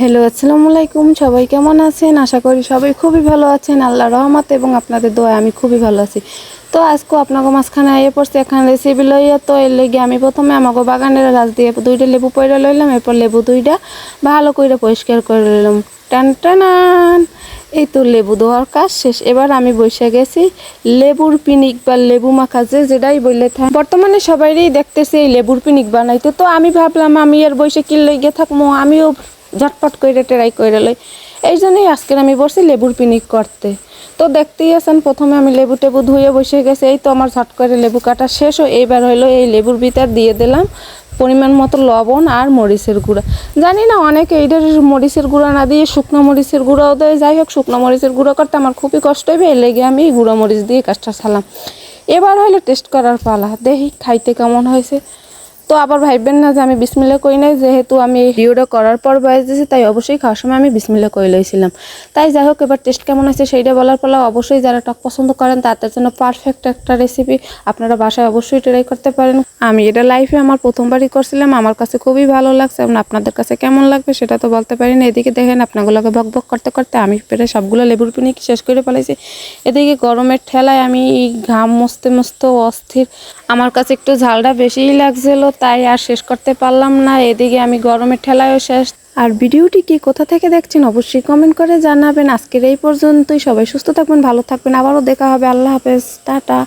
Hello, আসসালামু আলাইকুম। সবাই কেমন আছেন? আশা করি সবাই খুবই ভালো আছেন। আল্লাহ রহমত এবং আপনাদের দোয়া আমি খুবই ভালো আছি। তো আজকে আপনাকে মাঝখানে আইয়ে পড়ছে এখানে রেসিপি লইয়া। তো এর লেগে আমি প্রথমে আমাকে বাগানের গাছ দিয়ে দুইটা লেবু পয়রা লইলাম, এরপর লেবু দুইটা ভালো করে পরিষ্কার করে লইলাম। টান, টানান। এই তো লেবু দেওয়ার কাজ শেষ। এবার আমি বসে গেছি লেবুর পিনিক বা লেবু মাখা যে যেটাই বললে থাক। বর্তমানে সবাইরই দেখতেছে এই লেবুর পিনিক বানাইতে। তো আমি ভাবলাম আমি আর বসে কি লইগে থাকব আমিও ঝটপট করে ট্রাই করে লই। এই জন্যই আজকের আমি বসছি লেবুর পিনিক করতে। তো দেখতেই আছেন, প্রথমে আমি লেবু টেবু ধুয়ে বসে গেছে। এই তো আমার ঝট করে লেবু কাটা শেষ ও এইবার হলো এই লেবুর ভিতর দিয়ে দিলাম পরিমাণ মতো লবণ আর মরিচের গুঁড়া। জানি না অনেকে এইটার মরিচের গুঁড়া না দিয়ে শুকনো মরিচের গুঁড়াও দেয়। যাই হোক, শুকনো মরিচের গুঁড়ো করতে আমার খুবই কষ্ট হবে এই লেগে আমি গুঁড়ো মরিচ দিয়ে কাজটা ছালাম। এবার হলো টেস্ট করার পালা। দেখি খাইতে কেমন হয়েছে। তো আবার ভাববেন না যে আমি বিসমিল্লা করি নাই, যেহেতু আমি ভিডিওটা করার পর বয়স দিয়েছি, তাই অবশ্যই খাওয়ার সময় আমি বিসমিল্লা করে লইছিলাম। তাই যাই হোক, এবার টেস্ট কেমন আছে সেইটা বলার পর অবশ্যই যারা টক পছন্দ করেন, তাদের জন্য পারফেক্ট একটা রেসিপি আপনারা বাসায় অবশ্যই ট্রাই করতে পারেন। আমি এটা লাইফে আমার প্রথমবারই করছিলাম, আমার কাছে খুবই ভালো লাগছে এবং আপনাদের কাছে কেমন লাগবে সেটা তো বলতে পারি না। এদিকে দেখেন আপনাগুলোকে বক বক করতে করতে আমি প্রায় সবগুলো লেবুর পিনি শেষ করে ফেলাইছি এদিকে গরমের ঠেলায় আমি ঘাম মস্তে মস্ত অস্থির। আমার কাছে একটু ঝালটা বেশিই লাগছিল তাই আর শেষ করতে পারলাম না। এদিকে আমি গরমের ঠেলায়ও শেষ। আর ভিডিওটি কি কোথা থেকে দেখছেন অবশ্যই কমেন্ট করে জানাবেন। আজকের এই পর্যন্তই। সবাই সুস্থ থাকবেন, ভালো থাকবেন। আবারও দেখা হবে। আল্লাহ হাফেজ। টাটা।